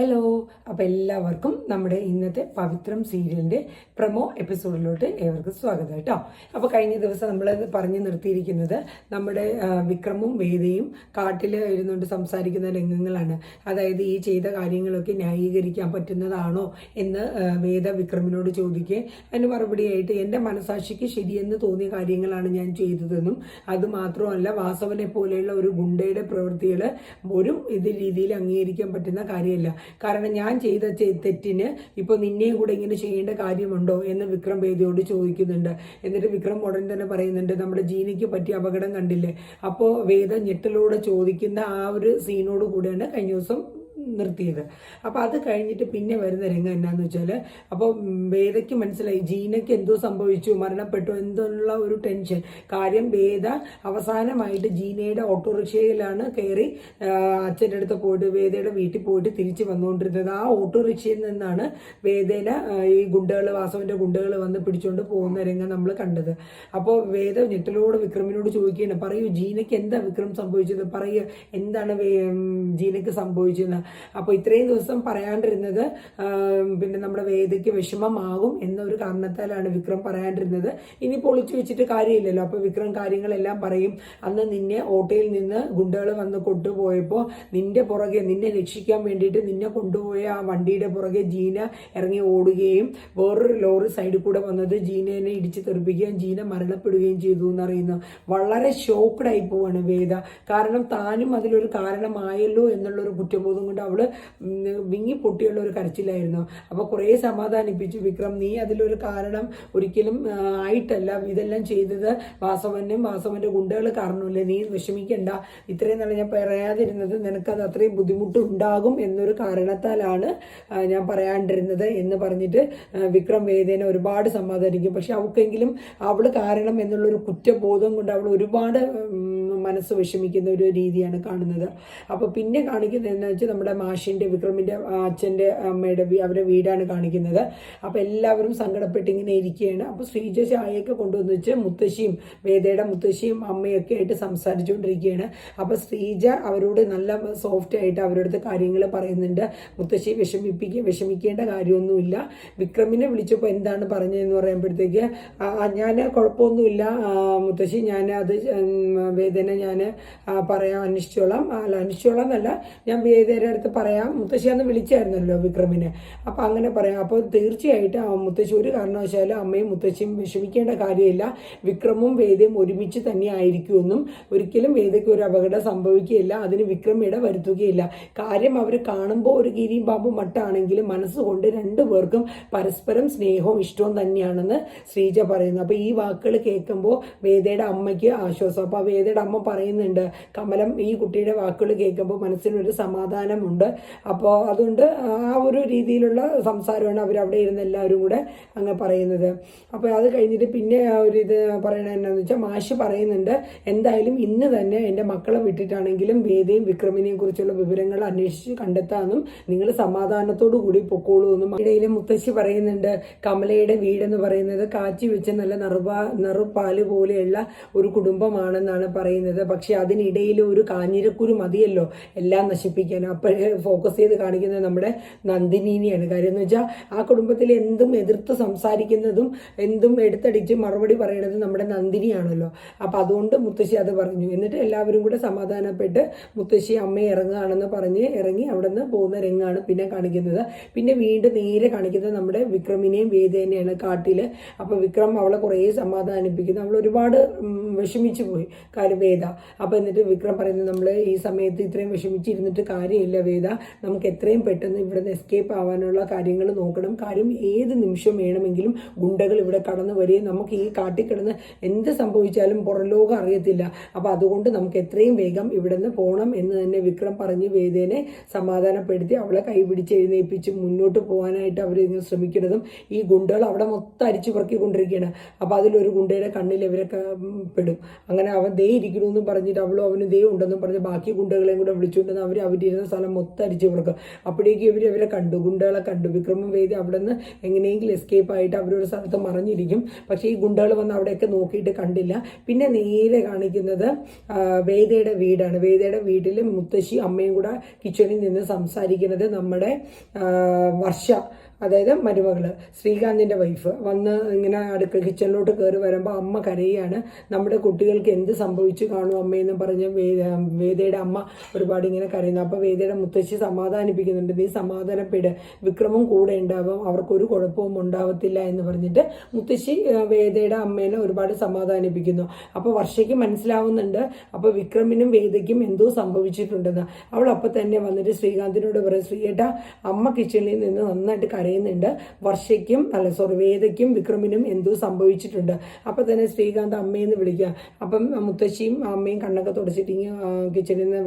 Hello അപ്പോൾ എല്ലാവർക്കും നമ്മുടെ ഇന്നത്തെ പവിത്രം സീരിയലിന്റെ പ്രമോ എപ്പിസോഡിലോട്ട് ഏവർക്കും സ്വാഗതം കേട്ടോ. അപ്പോൾ കഴിഞ്ഞ ദിവസം നമ്മൾ പറഞ്ഞു നിർത്തിയിരിക്കുന്നത് നമ്മുടെ വിക്രമും വേദയും കാട്ടിൽ ഇരുന്നുകൊണ്ട് സംസാരിക്കുന്ന രംഗങ്ങളാണ്. അതായത് ഈ ചെയ്ത കാര്യങ്ങളൊക്കെ ന്യായീകരിക്കാൻ പറ്റുന്നതാണോ എന്ന് വേദ വിക്രമിനോട് ചോദിക്കുകയും അതിന് മറുപടിയായിട്ട് എന്റെ മനസാക്ഷിക്ക് ശരിയെന്ന് തോന്നിയ കാര്യങ്ങളാണ് ഞാൻ ചെയ്തതെന്നും അതുമാത്രമല്ല വാസവനെ പോലെയുള്ള ഒരു ഗുണ്ടയുടെ പ്രവൃത്തികൾ ഒരു ഇത് രീതിയിൽ അംഗീകരിക്കാൻ പറ്റുന്ന കാര്യമല്ല. കാരണം ഞാൻ ചെയ്ത തെറ്റിന് ഇപ്പോൾ നിന്നെയും കൂടെ ഇങ്ങനെ ചെയ്യേണ്ട കാര്യമുണ്ടോ എന്ന് വിക്രം വേദിയോട് ചോദിക്കുന്നുണ്ട്. എന്നിട്ട് വിക്രം ഉടൻ തന്നെ പറയുന്നുണ്ട് നമ്മുടെ ജീനയ്ക്ക് പറ്റിയ അപകടം കണ്ടില്ലേ? അപ്പോൾ വേദ ഞെട്ടലോടെ ചോദിക്കുന്ന ആ ഒരു സീനോട് കൂടെയാണ് കഴിഞ്ഞ ദിവസം നിർത്തിയത്. അപ്പോൾ അത് കഴിഞ്ഞിട്ട് പിന്നെ വരുന്ന രംഗം എന്നാന്ന് വെച്ചാൽ അപ്പോൾ വേദയ്ക്ക് മനസ്സിലായി ജീനയ്ക്ക് എന്തോ സംഭവിച്ചു മരണപ്പെട്ടു എന്നുള്ള ഒരു ടെൻഷൻ. കാര്യം വേദ അവസാനമായിട്ട് ജീനയുടെ ഓട്ടോറിക്ഷയിലാണ് കയറി അച്ഛന്റെ അടുത്ത് പോയിട്ട് വേദയുടെ വീട്ടിൽ പോയിട്ട് തിരിച്ച് വന്നുകൊണ്ടിരുന്നത്. ആ ഓട്ടോറിക്ഷയിൽ നിന്നാണ് വേദേനെ ഈ ഗുണ്ടകൾ വാസവന്റെ ഗുണ്ടകൾ വന്ന് പിടിച്ചുകൊണ്ട് പോകുന്ന രംഗം നമ്മൾ കണ്ടത്. അപ്പോൾ വേദ ഞെട്ടലോട് വിക്രമിനോട് ചോദിക്കുകയാണ് പറയൂ ജീനയ്ക്ക് എന്താ വിക്രം സംഭവിച്ചത്? പറയൂ എന്താണ് ജീനയ്ക്ക് സംഭവിച്ചത് അപ്പോൾ ഇത്രയും ദിവസം പറയാണ്ടിരുന്നത് പിന്നെ നമ്മുടെ വേദയ്ക്ക് വിഷമമാകും എന്നൊരു കാരണത്താലാണ് വിക്രം പറയാണ്ടിരുന്നത്. ഇനി പൊളിച്ചു വെച്ചിട്ട് കാര്യമില്ലല്ലോ. അപ്പോൾ വിക്രം കാര്യങ്ങളെല്ലാം പറയും. അന്ന് നിന്നെ ഓട്ടോയിൽ നിന്ന് ഗുണ്ടകൾ വന്ന് കൊണ്ടുപോയപ്പോൾ നിന്റെ പുറകെ നിന്നെ രക്ഷിക്കാൻ വേണ്ടിയിട്ട് നിന്നെ കൊണ്ടുപോയ ആ വണ്ടിയുടെ പുറകെ ജീന ഇറങ്ങി ഓടുകയും വേറൊരു ലോറി സൈഡിൽ കൂടെ വന്നത് ജീനേനെ ഇടിച്ച് തെറിപ്പിക്കുകയും ജീന മരണപ്പെടുകയും ചെയ്തു എന്നറിയുന്നു വളരെ ഷോക്ക്ഡ് ആയി പോവാണ് വേദ. കാരണം താനും അതിലൊരു കാരണമായല്ലോ എന്നുള്ളൊരു കുറ്റബോധം കൊണ്ട് അവൾ ഉം, വിങ്ങി പൊട്ടിയുള്ള ഒരു കരച്ചിലായിരുന്നു. അപ്പൊ കുറെ സമാധാനിപ്പിച്ചു. വിക്രം നീ അതിലൊരു കാരണം ഒരിക്കലും ആയിട്ടല്ല. ഇതെല്ലാം ചെയ്തത് വാസവനും വാസവന്റെ ഗുണ്ടകൾ കാരണമല്ലേ? നീ വിഷമിക്കണ്ട. ഇത്രയും നാളെ ഞാൻ പറയാതിരുന്നത് നിനക്കത് അത്രയും ബുദ്ധിമുട്ട് ഉണ്ടാകും എന്നൊരു കാരണത്താലാണ് ഞാൻ പറയാണ്ടിരുന്നത് എന്ന് പറഞ്ഞിട്ട് വിക്രം വേദേനെ ഒരുപാട് സമാധാനിക്കും. പക്ഷെ അവൾക്കെങ്കിലും അവൾ കാരണം എന്നുള്ളൊരു കുറ്റബോധം കൊണ്ട് അവൾ ഒരുപാട് മനസ്സ് വിഷമിക്കുന്ന ഒരു രീതിയാണ് കാണുന്നത്. അപ്പോൾ പിന്നെ കാണിക്കുന്നത് എന്ന് വെച്ചാൽ നമ്മുടെ മാഷിന്റെ വിക്രമിന്റെ അച്ഛന്റെ അമ്മയുടെ അവരുടെ വീടാണ് കാണിക്കുന്നത്. അപ്പോൾ എല്ലാവരും സങ്കടപ്പെട്ട് ഇങ്ങനെ ഇരിക്കുകയാണ്. അപ്പോൾ ശ്രീജ ചായയൊക്കെ കൊണ്ടുവന്ന് വെച്ച് മുത്തശ്ശിയും വേദയുടെ മുത്തശ്ശിയും അമ്മയൊക്കെ ആയിട്ട് സംസാരിച്ചുകൊണ്ടിരിക്കുകയാണ്. അപ്പോൾ ശ്രീജ അവരോട് നല്ല സോഫ്റ്റ് ആയിട്ട് അവരോട് കാര്യങ്ങൾ പറയുന്നുണ്ട്. മുത്തശ്ശി വിഷമിപ്പിക്കുക വിഷമിക്കേണ്ട കാര്യമൊന്നുമില്ല. വിക്രമിനെ വിളിച്ചപ്പോൾ എന്താണ് പറഞ്ഞതെന്ന് പറയുമ്പോഴത്തേക്ക് ഞാൻ കുഴപ്പമൊന്നുമില്ല. മുത്തശ്ശി ഞാൻ അത് ഉം, വേദന ഞാൻ പറയാം അന്വേഷിച്ചോളാം. അല്ല അന്വേഷിച്ചോളാം എന്നല്ല ഞാൻ വേദേരെ അടുത്ത് പറയാം. മുത്തശ്ശി അന്ന് വിളിച്ചായിരുന്നല്ലോ വിക്രമിനെ. അപ്പോൾ അങ്ങനെ പറയാം. അപ്പോൾ തീർച്ചയായിട്ടും മുത്തശ്ശി ഒരു കാരണവശാലും അമ്മയും മുത്തശ്ശിയും വിഷമിക്കേണ്ട കാര്യമില്ല. വിക്രമും വേദയും ഒരുമിച്ച് തന്നെ ആയിരിക്കുമെന്നും ഒരിക്കലും വേദയ്ക്ക് ഒരു അപകടം സംഭവിക്കുകയില്ല. അതിന് വിക്രം ഇട വരുത്തുകയില്ല. കാര്യം അവർ കാണുമ്പോൾ ഒരു ഗിരിയും പാമ്പും മട്ടാണെങ്കിലും മനസ്സുകൊണ്ട് രണ്ടു പേർക്കും പരസ്പരം സ്നേഹവും ഇഷ്ടവും തന്നെയാണെന്ന് ശ്രീജ പറയുന്നു. അപ്പോൾ ഈ വാക്കുകൾ കേൾക്കുമ്പോൾ വേദയുടെ അമ്മയ്ക്ക് ആശ്വാസം. അപ്പോൾ വേദയുടെ അമ്മ പറയുന്നുണ്ട് കമലം ഈ കുട്ടിയുടെ വാക്കുകൾ കേൾക്കുമ്പോൾ മനസ്സിനൊരു സമാധാനമുണ്ട്. അപ്പോൾ അതുകൊണ്ട് ആ ഒരു രീതിയിലുള്ള സംസാരമാണ് അവർ അവിടെ ഇരുന്ന് എല്ലാവരും കൂടെ അങ്ങ് പറയുന്നത്. അപ്പോൾ അത് കഴിഞ്ഞിട്ട് പിന്നെ ഒരു ഇത് പറയണത് എന്നാന്ന് വെച്ചാൽ മാഷ് പറയുന്നുണ്ട് എന്തായാലും ഇന്ന് തന്നെ എന്റെ മക്കളെ വിട്ടിട്ടാണെങ്കിലും വേദയും വിക്രമിനെയും കുറിച്ചുള്ള വിവരങ്ങൾ അന്വേഷിച്ച് കണ്ടെത്താമെന്നും നിങ്ങൾ സമാധാനത്തോടു കൂടി പൊക്കോളൂ എന്നും ഇടയിൽ മുത്തശ്ശി പറയുന്നുണ്ട്. കമലയുടെ വീടെന്ന് പറയുന്നത് കാച്ചി വെച്ച നല്ല നറുപാ നറുപാൽ പോലെയുള്ള ഒരു കുടുംബമാണെന്നാണ് പറയുന്നത്. പക്ഷെ അതിനിടയിൽ ഒരു കാഞ്ഞിരക്കുരു മതിയല്ലോ എല്ലാം നശിപ്പിക്കാൻ. അപ്പോഴേ ഫോക്കസ് ചെയ്ത് കാണിക്കുന്നത് നമ്മുടെ നന്ദിനിനെയാണ്. കാര്യം എന്ന് വെച്ചാൽ ആ കുടുംബത്തിൽ എന്തും എതിർത്ത് സംസാരിക്കുന്നതും എന്തും എടുത്തടിച്ച് മറുപടി പറയുന്നത് നമ്മുടെ നന്ദിനിയാണല്ലോ. അപ്പം അതുകൊണ്ട് മുത്തശ്ശി അത് പറഞ്ഞു. എന്നിട്ട് എല്ലാവരും കൂടെ സമാധാനപ്പെട്ട് മുത്തശ്ശി അമ്മയെ ഇറങ്ങുകയാണെന്ന് പറഞ്ഞ് ഇറങ്ങി അവിടെ നിന്ന് പോകുന്ന രംഗമാണ് പിന്നെ കാണിക്കുന്നത്. പിന്നെ വീണ്ടും നേരെ കാണിക്കുന്നത് നമ്മുടെ വിക്രമിനെയും വേദേനെയാണ് കാട്ടിൽ അപ്പോൾ വിക്രം അവളെ കുറേ സമാധാനിപ്പിക്കുന്നു. അവൾ ഒരുപാട് വിഷമിച്ചു പോയി. കാര്യം അപ്പോൾ എന്നിട്ട് വിക്രം പറയുന്നത് നമ്മൾ ഈ സമയത്ത് ഇത്രയും വിഷമിച്ചിരുന്നിട്ട് കാര്യമില്ല വേദ. നമുക്ക് എത്രയും പെട്ടെന്ന് ഇവിടെ നിന്ന് എസ്കേപ്പ് ആവാനുള്ള കാര്യങ്ങൾ നോക്കണം. കാര്യം ഏത് നിമിഷം വേണമെങ്കിലും ഗുണ്ടകൾ ഇവിടെ കടന്നു വരികയും നമുക്ക് ഈ കാട്ടിൽ കിടന്ന് എന്ത് സംഭവിച്ചാലും പുറം ലോകം അറിയത്തില്ല. അപ്പോൾ അതുകൊണ്ട് നമുക്ക് എത്രയും വേഗം ഇവിടെ നിന്ന് പോകണം എന്ന് തന്നെ വിക്രം പറഞ്ഞ് വേദേനെ സമാധാനപ്പെടുത്തി അവളെ കൈപിടിച്ച് എഴുന്നേൽപ്പിച്ച് മുന്നോട്ട് പോകാനായിട്ട് അവർ ശ്രമിക്കുന്നതും ഈ ഗുണ്ടകൾ അവിടെ മൊത്തം അരിച്ചു പറക്കിക്കൊണ്ടിരിക്കുകയാണ് അപ്പോൾ അതിലൊരു ഗുണ്ടയുടെ കണ്ണിൽ ഇവരൊക്കെ പെടും. അങ്ങനെ അവൻ ദേ ഇരിക്കുന്നു എന്നും പറഞ്ഞിട്ട് അവളും അവനും ദേ ഉണ്ടെന്നും പറഞ്ഞ് ബാക്കി ഗുണ്ടകളെയും കൂടെ വിളിച്ചുകൊണ്ടെന്ന് അവർ അവരിരുന്ന സ്ഥലം മൊത്തം അടിച്ചു കൊടുക്കും. അപ്പോഴേക്കും ഇവർ ഇവരെ കണ്ടു. ഗുണ്ടകളെ കണ്ടു. വിക്രമം വേദി അവിടെ നിന്ന് എങ്ങനെയെങ്കിലും എസ്കേപ്പ് ആയിട്ട് അവരൊരു സ്ഥലത്ത് മറിഞ്ഞിരിക്കും. പക്ഷേ ഈ ഗുണ്ടകൾ വന്ന് അവിടെയൊക്കെ നോക്കിയിട്ട് കണ്ടില്ല. പിന്നെ നേരെ കാണിക്കുന്നത് വേദയുടെ വീടാണ്. വേദയുടെ വീട്ടിൽ മുത്തശ്ശി അമ്മയും കൂടെ കിച്ചണിൽ നിന്ന് സംസാരിക്കുന്നത് നമ്മുടെ വർഷ. അതായത് മരുമകൾ ശ്രീകാന്തിന്റെ വൈഫ് വന്ന് ഇങ്ങനെ അടുക്ക കിച്ചണിലോട്ട് കയറി വരുമ്പോൾ അമ്മ കരയാണ് നമ്മുടെ കുട്ടികൾക്ക് എന്ത് സംഭവിച്ചു കാണും അമ്മയെന്ന് പറഞ്ഞ് വേദ വേദയുടെ അമ്മ ഒരുപാട് ഇങ്ങനെ കരയുന്നു. അപ്പോൾ വേദയുടെ മുത്തശ്ശി സമാധാനിപ്പിക്കുന്നുണ്ട്. നീ സമാധാനപ്പെട്. വിക്രമം കൂടെ ഉണ്ടാവും. അവർക്കൊരു കുഴപ്പവും ഉണ്ടാവത്തില്ല എന്ന് പറഞ്ഞിട്ട് മുത്തശ്ശി വേദയുടെ അമ്മേനെ ഒരുപാട് സമാധാനിപ്പിക്കുന്നു. അപ്പോൾ വർഷയ്ക്ക് മനസ്സിലാവുന്നുണ്ട് അപ്പോൾ വിക്രമിനും വേദയ്ക്കും എന്തോ സംഭവിച്ചിട്ടുണ്ടെന്ന്. അവൾ അപ്പോൾ തന്നെ വന്നിട്ട് ശ്രീകാന്തിനോട് പറയും ശ്രീയേട്ട അമ്മ കിച്ചണിൽ നിന്ന് നന്നായിട്ട് കരയുന്നുണ്ട് വർഷയ്ക്കും അല്ല സോറി വേദയ്ക്കും വിക്രമിനും എന്തോ സംഭവിച്ചിട്ടുണ്ട്. അപ്പം തന്നെ ശ്രീകാന്ത് അമ്മയെന്ന് വിളിക്കുക. അപ്പം മുത്തശ്ശിയും അമ്മയും കണ്ണൊക്കെ തുടച്ചിട്ട് കിച്ചണിൽ നിന്ന്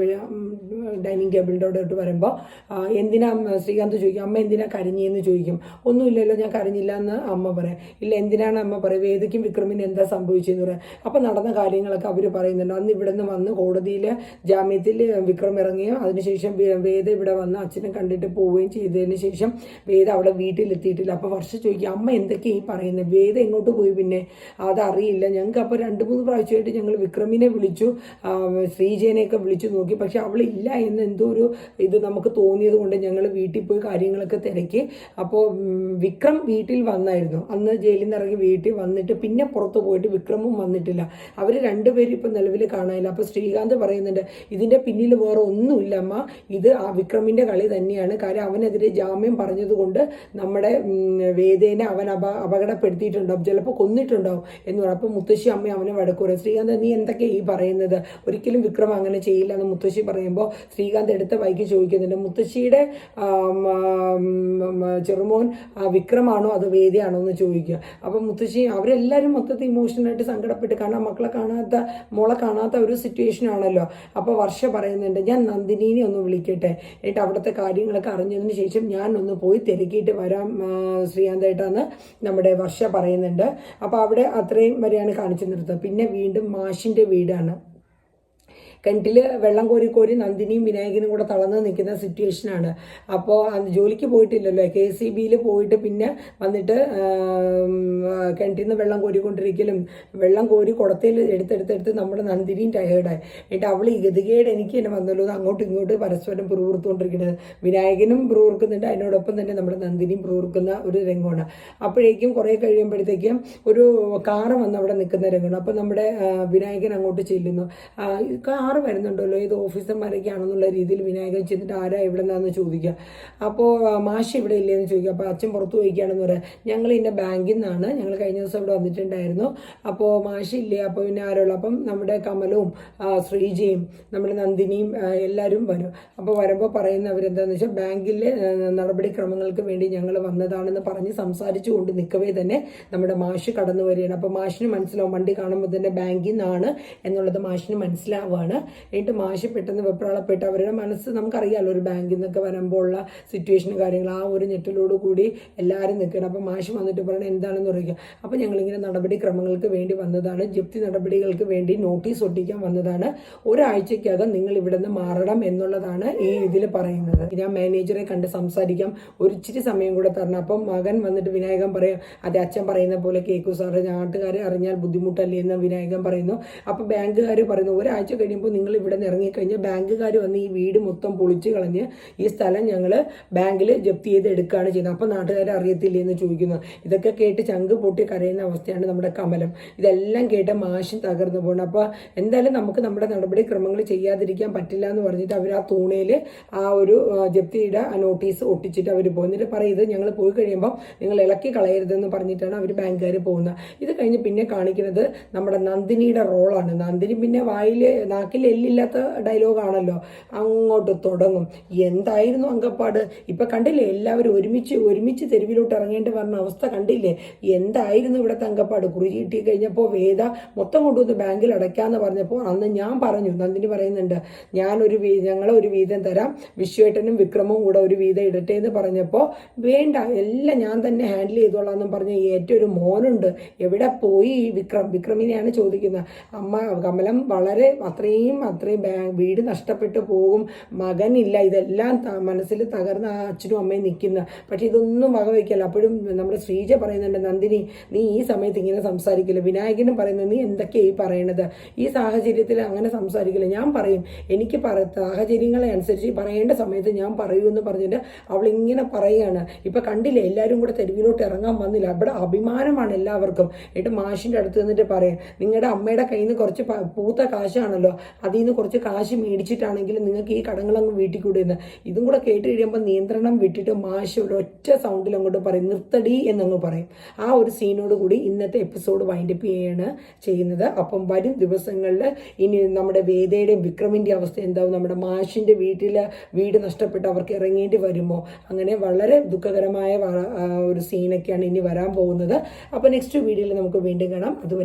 ഡൈനിങ് ടേബിളിന്റെ അവിടെ വരുമ്പോൾ എന്തിനാ ശ്രീകാന്ത് ചോദിക്കും അമ്മ എന്തിനാ കരഞ്ഞെന്ന് ചോദിക്കും. ഒന്നുമില്ലല്ലോ ഞാൻ കരഞ്ഞില്ല എന്ന് അമ്മ പറയാം. ഇല്ല എന്തിനാണ് അമ്മ പറയുക വേദയ്ക്കും വിക്രമിന് എന്താ സംഭവിച്ചതെന്ന് പറയാം. അപ്പം നടന്ന കാര്യങ്ങളൊക്കെ അവർ പറയുന്നുണ്ട്. അന്ന് ഇവിടെ നിന്ന് വന്ന് കോടതിയിൽ ജാമ്യത്തിൽ വിക്രം ഇറങ്ങുകയും അതിനുശേഷം വേദ ഇവിടെ വന്ന് അച്ഛനെ കണ്ടിട്ട് പോവുകയും ചെയ്തതിന് ശേഷം വേദ അവിടെ വീട്ടിലെത്തിയിട്ടില്ല. അപ്പോൾ വർഷ ചോദിക്കും അമ്മ എന്തൊക്കെയാണ് ഈ പറയുന്നത് വേദ എങ്ങോട്ട് പോയി പിന്നെ? അതറിയില്ല. ഞങ്ങൾക്ക് അപ്പോൾ രണ്ട് മൂന്ന് പ്രാവശ്യമായിട്ട് ഞങ്ങൾ വിക്രമിനെ വിളിച്ചു ശ്രീജേനെയൊക്കെ വിളിച്ചു നോക്കി. പക്ഷെ അവളില്ല എന്ന് എന്തോ ഒരു ഇത് നമുക്ക് തോന്നിയത് കൊണ്ട് ഞങ്ങൾ വീട്ടിൽ പോയി കാര്യങ്ങളൊക്കെ തിരക്കി. അപ്പോൾ വിക്രം വീട്ടിൽ വന്നായിരുന്നു. അന്ന് ജയിലിൽ നിന്ന് ഇറങ്ങി വീട്ടിൽ വന്നിട്ട് പിന്നെ പുറത്ത് പോയിട്ട് വിക്രമും വന്നിട്ടില്ല. അവർ രണ്ടുപേരും ഇപ്പം നിലവിൽ കാണാനില്ല. അപ്പോൾ ശ്രീകാന്ത് പറയുന്നുണ്ട് ഇതിന്റെ പിന്നിൽ വേറെ ഒന്നുമില്ല അമ്മ. ഇത് ആ വിക്രമിന്റെ കളി തന്നെയാണ്. കാര്യം അവനെതിരെ ജാമ്യം പറഞ്ഞതുകൊണ്ട് നമ്മുടെ വേദേനെ അവൻ അപ അപകടപ്പെടുത്തിയിട്ടുണ്ടാവും ചിലപ്പോൾ കൊന്നിട്ടുണ്ടാവും എന്ന് പറയും. അപ്പോൾ മുത്തശ്ശി അമ്മ അവനെ വടക്കൂറ ശ്രീകാന്ത് നീ എന്തൊക്കെ ഈ പറയുന്നത്? ഒരിക്കലും വിക്രം അങ്ങനെ ചെയ്യില്ല എന്ന് മുത്തശ്ശി പറയുമ്പോൾ ശ്രീകാന്ത് എടുത്ത വൈകി ചോദിക്കുന്നുണ്ട്. മുത്തശ്ശിയുടെ ചെറുമോൻ വിക്രമാണോ അത് വേദിയാണോ എന്ന് ചോദിക്കുക. അപ്പം മുത്തശ്ശി അവരെല്ലാവരും മൊത്തത്തിൽ ഇമോഷണലായിട്ട് സങ്കടപ്പെട്ട് കാരണം മക്കളെ കാണാത്ത മോളെ കാണാത്ത ഒരു സിറ്റുവേഷൻ ആണല്ലോ. അപ്പോൾ വർഷ പറയുന്നുണ്ട് ഞാൻ നന്ദിനീനെ ഒന്ന് വിളിക്കട്ടെ. എന്നിട്ട് അവിടുത്തെ കാര്യങ്ങളൊക്കെ അറിഞ്ഞതിന് ശേഷം ഞാൻ ഒന്ന് പോയി തിരക്കിയിട്ട് വരാം ശ്രീകാന്തായിട്ടാണ് നമ്മുടെ വർഷ പറയുന്നുണ്ട്. അപ്പോൾ അവിടെ അത്രയും വരെയാണ് കാണിച്ചു നിർത്തുന്നത് പിന്നെ വീണ്ടും മാഷിന്റെ വീടാണ്. കിണറ്റിൽ വെള്ളം കോരി കോരി നന്ദിനിയും വിനായകനും കൂടെ തളർന്ന് നിൽക്കുന്ന സിറ്റുവേഷനാണ് അപ്പോൾ ജോലിക്ക് പോയിട്ടില്ലല്ലോ. കെ സി ബിയിൽ പോയിട്ട് പിന്നെ വന്നിട്ട് കിണറ്റിൽ നിന്ന് വെള്ളം കോരിക്കൊണ്ടിരിക്കലും വെള്ളം കോരി കുടത്തിൽ എടുത്തെടുത്തെടുത്ത് നമ്മുടെ നന്ദിനിയും ടയേർഡായി എന്നിട്ട് അവൾ ഈ ഗതികേട് എനിക്ക് തന്നെ വന്നല്ലോ. അങ്ങോട്ടും ഇങ്ങോട്ടും പരസ്പരം പ്രൂർത്തുകൊണ്ടിരിക്കുന്നത് വിനായകനും പ്രൂർക്കുന്നുണ്ട് അതിനോടൊപ്പം തന്നെ നമ്മുടെ നന്ദിനിയും പ്രൂർക്കുന്ന ഒരു രംഗമാണ്. അപ്പോഴേക്കും കുറേ കഴിയുമ്പോഴത്തേക്കും ഒരു കാറ് വന്ന് അവിടെ നിൽക്കുന്ന രംഗമാണ്. അപ്പോൾ നമ്മുടെ വിനായകൻ അങ്ങോട്ട് ചെല്ലുന്നു. ആ, കാറ് വരുന്നുണ്ടല്ലോ. ഏത് ഓഫീസർമാരൊക്കെയാണെന്നുള്ള രീതിയിൽ വിനായകൻ ചെന്നിട്ട് ആരാ ഇവിടെ നിന്നാന്ന് ചോദിക്കുക അപ്പോൾ മാഷി ഇവിടെ ഇല്ലേന്ന് ചോദിക്കുക. അപ്പോൾ അച്ഛൻ പുറത്ത് പോയിക്കുകയാണെന്ന് പറയാം. ഞങ്ങൾ ഇന്ന ബാങ്കിൽ നിന്നാണ്. ഞങ്ങൾ കഴിഞ്ഞ ദിവസം ഇവിടെ വന്നിട്ടുണ്ടായിരുന്നു. അപ്പോൾ മാഷി ഇല്ലേ? അപ്പോൾ പിന്നെ ആരുള്ള അപ്പം നമ്മുടെ കമലവും ശ്രീജയും നമ്മുടെ നന്ദിനിയും എല്ലാവരും വരും. അപ്പോൾ വരുമ്പോൾ പറയുന്നവരെന്താണെന്ന് വെച്ചാൽ ബാങ്കിലെ നടപടിക്രമങ്ങൾക്ക് വേണ്ടി ഞങ്ങൾ വന്നതാണെന്ന് പറഞ്ഞ് സംസാരിച്ചു കൊണ്ട് നിൽക്കവേ തന്നെ നമ്മുടെ മാഷ് കടന്നു വരികയാണ്. അപ്പോൾ മാഷിന് മനസ്സിലാവും വണ്ടി കാണുമ്പോൾ തന്നെ ബാങ്കിൽ നിന്നാണ് എന്നുള്ളത് മാഷിന് മനസ്സിലാവുകയാണ്. എന്നിട്ട് മാഷി പെട്ടെന്ന് വെപ്രാളപ്പെട്ട് അവരുടെ മനസ്സ് നമുക്കറിയാമല്ലോ ഒരു ബാങ്കിൽ നിന്നൊക്കെ വരുമ്പോൾ ഉള്ള സിറ്റുവേഷനും കാര്യങ്ങൾ ആ ഒരു ഞെട്ടലോട് കൂടി എല്ലാവരും നിൽക്കണം. അപ്പോൾ മാഷി വന്നിട്ട് പറയണത് എന്താണെന്ന് പറയുക അപ്പോൾ ഞങ്ങളിങ്ങനെ നടപടിക്രമങ്ങൾക്ക് വേണ്ടി വന്നതാണ്. ജപ്തി നടപടികൾക്ക് വേണ്ടി നോട്ടീസ് ഒട്ടിക്കാൻ വന്നതാണ്. ഒരാഴ്ചയ്ക്കകം നിങ്ങൾ ഇവിടെ നിന്ന് മാറണം എന്നുള്ളതാണ് ഈ ഇതിൽ പറയുന്നത്. ഞാൻ മാനേജറെ കണ്ട് സംസാരിക്കാം. ഒരു ഇച്ചിരി സമയം കൂടെ തരണം. അപ്പം മകൻ വന്നിട്ട് വിനായകൻ പറയും അതെ അച്ഛൻ പറയുന്ന പോലെ കേക്കു സാറ് നാട്ടുകാരെ അറിഞ്ഞാൽ ബുദ്ധിമുട്ടല്ലേ എന്ന് വിനായകൻ പറയുന്നു. അപ്പോൾ ബാങ്കുകാർ പറയുന്നു ഒരാഴ്ച കഴിയുമ്പോൾ നിങ്ങൾ ഇവിടെ നിന്ന് ഇറങ്ങിക്കഴിഞ്ഞാൽ ബാങ്കുകാർ വന്ന് ഈ വീട് മൊത്തം പൊളിച്ച് കളഞ്ഞ് ഈ സ്ഥലം ഞങ്ങൾ ബാങ്കിൽ ജപ്തി ചെയ്ത് എടുക്കുകയാണ് ചെയ്യുന്നത്. അപ്പോൾ നാട്ടുകാരെ അറിയത്തില്ലേ എന്ന് ചോദിക്കുന്നു. ഇതൊക്കെ കേട്ട് ചങ്ക് പൊട്ടി കരയുന്ന അവസ്ഥയാണ് നമ്മുടെ കമലം. ഇതെല്ലാം കേട്ട് മാഷും തകർന്നു പോകണം അപ്പോൾ എന്തായാലും നമുക്ക് നമ്മുടെ നടപടിക്രമങ്ങൾ ചെയ്യാതിരിക്കാൻ പറ്റില്ല എന്ന് പറഞ്ഞിട്ട് അവർ ആ തൂണയിൽ ആ ഒരു ജപ്തിയുടെ ആ നോട്ടീസ് ഒട്ടിച്ചിട്ട് അവർ പോകും എന്നിട്ട് ഞങ്ങൾ പോയി കഴിയുമ്പോൾ നിങ്ങൾ ഇളക്കി കളയരുതെന്ന് പറഞ്ഞിട്ടാണ് അവർ ബാങ്കുകാർ പോകുന്നത്. ഇത് കഴിഞ്ഞ് പിന്നെ കാണിക്കുന്നത് നമ്മുടെ നന്ദിനിയുടെ റോളാണ്. നന്ദിനി പിന്നെ വായിൽ നാക്കിൽ എല്ലില്ലാത്ത ഡയലോഗാണല്ലോ അങ്ങോട്ട് തുടങ്ങും. എന്തായിരുന്നു അങ്കപ്പാട്? ഇപ്പൊ കണ്ടില്ലേ എല്ലാവരും ഒരുമിച്ച് ഒരുമിച്ച് തെരുവിലോട്ട് ഇറങ്ങേണ്ടി വന്ന അവസ്ഥ കണ്ടില്ലേ? എന്തായിരുന്നു ഇവിടുത്തെ അങ്കപ്പാട്? കുറി കിട്ടി കഴിഞ്ഞപ്പോൾ വേദ മൊത്തം കൊണ്ടുവന്ന് ബാങ്കിൽ അടയ്ക്കാന്ന് പറഞ്ഞപ്പോൾ അന്ന് ഞാൻ പറഞ്ഞു നന്ദിനി പറയുന്നുണ്ട് ഞാനൊരു വീ ഒരു വീതം തരാം. വിശ്വേട്ടനും വിക്രമവും കൂടെ ഒരു വീതം ഇടട്ടെ എന്ന് പറഞ്ഞപ്പോൾ വേണ്ട എല്ലാം ഞാൻ തന്നെ ഹാൻഡിൽ ചെയ്തോളാം പറഞ്ഞ് ഏറ്റവും ഒരു മോനുണ്ട്. എവിടെ പോയി വിക്രം? വിക്രമിനെയാണ് ചോദിക്കുന്നത്. അമ്മ കമലം വളരെ അത്രയും അത്രയും ബാ- വീട് നഷ്ടപ്പെട്ടു പോകും. മകനില്ല. ഇതെല്ലാം മനസ്സിൽ തകർന്ന ആ അച്ഛനും അമ്മയും നിൽക്കുന്ന. പക്ഷെ ഇതൊന്നും വക വയ്ക്കല്ല അപ്പോഴും നമ്മുടെ ശ്രീജ പറയുന്നുണ്ട് നന്ദിനി നീ ഈ സമയത്ത് ഇങ്ങനെ സംസാരിക്കില്ല. വിനായകനും പറയുന്നത് നീ എന്തൊക്കെയാണ് ഈ പറയണത്? ഈ സാഹചര്യത്തിൽ അങ്ങനെ സംസാരിക്കില്ല. ഞാൻ പറയും എനിക്ക് പറ സാഹചര്യങ്ങളെ അനുസരിച്ച് പറയേണ്ട സമയത്ത് ഞാൻ പറയൂ എന്ന് പറഞ്ഞിട്ട് അവൾ ഇങ്ങനെ പറയുകയാണ്. ഇപ്പം കണ്ടില്ലേ എല്ലാവരും കൂടെ തെരുവിലോട്ട് ഇറങ്ങാൻ വന്നില്ല. അവിടെ അഭിമാനമാണ് എല്ലാവർക്കും. എന്നിട്ട് മാഷിന്റെ അടുത്ത് നിന്നിട്ട് പറയാം നിങ്ങളുടെ അമ്മയുടെ കയ്യിൽ നിന്ന് കുറച്ച് പൂത്ത കാശാണല്ലോ. അതിൽ നിന്ന് കുറച്ച് കാശ് മേടിച്ചിട്ടാണെങ്കിലും നിങ്ങൾക്ക് ഈ കടങ്ങളങ്ങ് വീട്ടിൽ കൂടെ എന്ന്. ഇതും കൂടെ കേട്ട് കഴിയുമ്പോൾ നിയന്ത്രണം വിട്ടിട്ട് മാഷ് ഒറ്റ സൗണ്ടിൽ അങ്ങോട്ട് പറയും നിർത്തടി എന്നങ്ങ് പറയും. ആ ഒരു സീനോട് കൂടി ഇന്നത്തെ എപ്പിസോഡ് വൈൻഡപ്പ് ചെയ്യാണ് ചെയ്യുന്നത്. അപ്പം വരും ദിവസങ്ങളിൽ ഇനി നമ്മുടെ വേദയുടെയും വിക്രമിന്റെയും അവസ്ഥ എന്താവും? നമ്മുടെ മാഷിന്റെ വീട്ടിൽ വീട് നഷ്ടപ്പെട്ട് അവർക്ക് ഇറങ്ങേണ്ടി വരുമോ? അങ്ങനെ വളരെ ദുഃഖകരമായ ഒരു സീനൊക്കെയാണ് ഇനി വരാൻ പോകുന്നത്. അപ്പോൾ നെക്സ്റ്റ് വീഡിയോയിൽ നമുക്ക് വീണ്ടും കാണാം. അതുവരെ